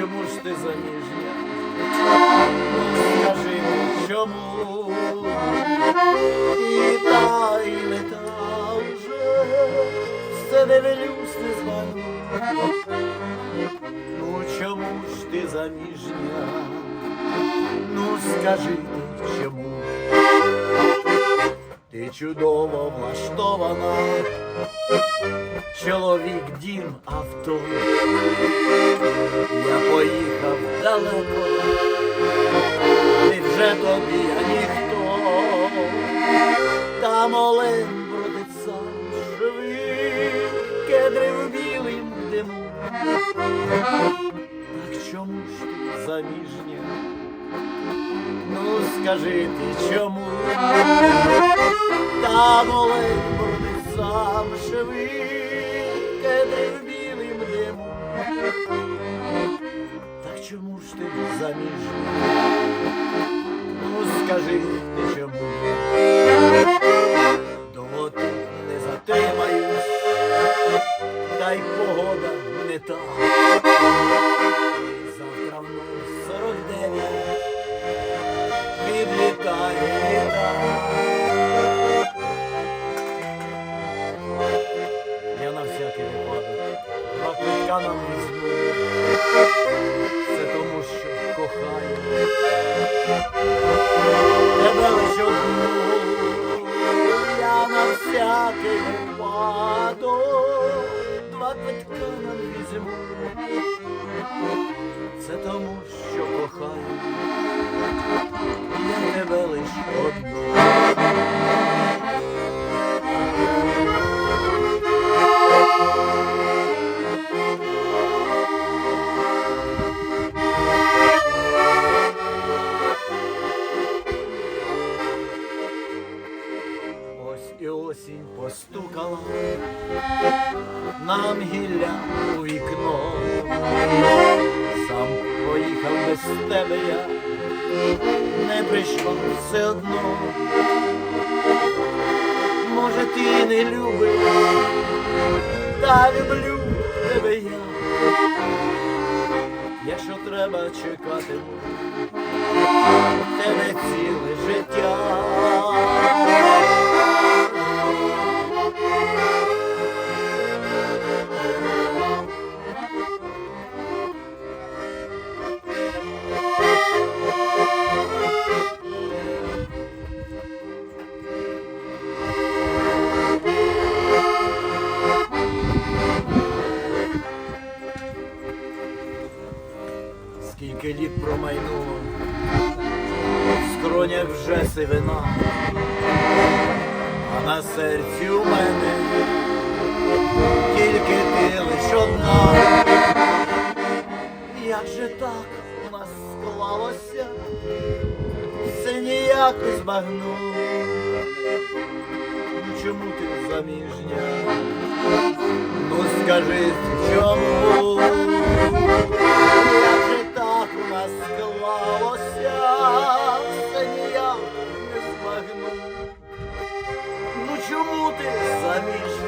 чому ж ти заміжня? Скажи, чому і та, і не та вже все не велюсь не звалю. Ну чому ж ти заміжня? Ну скажи ти чому? Ти чудово влаштована, чоловік, дім, авто. Я поїхав далеко, ти вже тобі я ніхто, там олень бродить сам живий, кедри в білим диму. Так чому ж ти заміжня? Ну скажи ти чому? Там олень сам кедри в білим диму. Так чому ж ти заміжня? Ну скажи квитка нам візьму. Це тому, що кохаю. Тебе лиш одну. Я на всякий випадок два квитка нам візьму. Це тому, що кохаю. Я тебе лиш одну. Осінь постукала нам гілля у вікно. Сам поїхав без тебе я, не прийшла все одно. Може, ти не любиш, та люблю тебе я. Якщо треба чекати, тебе Скільки літ промайнуло, в скронях вже сивина, а на серці у мене тільки ти лиш одна. Як же так у нас склалося, все ніяк не збагну. Ну чому ти заміжня? Ну скажи, чому? Ти заміжня?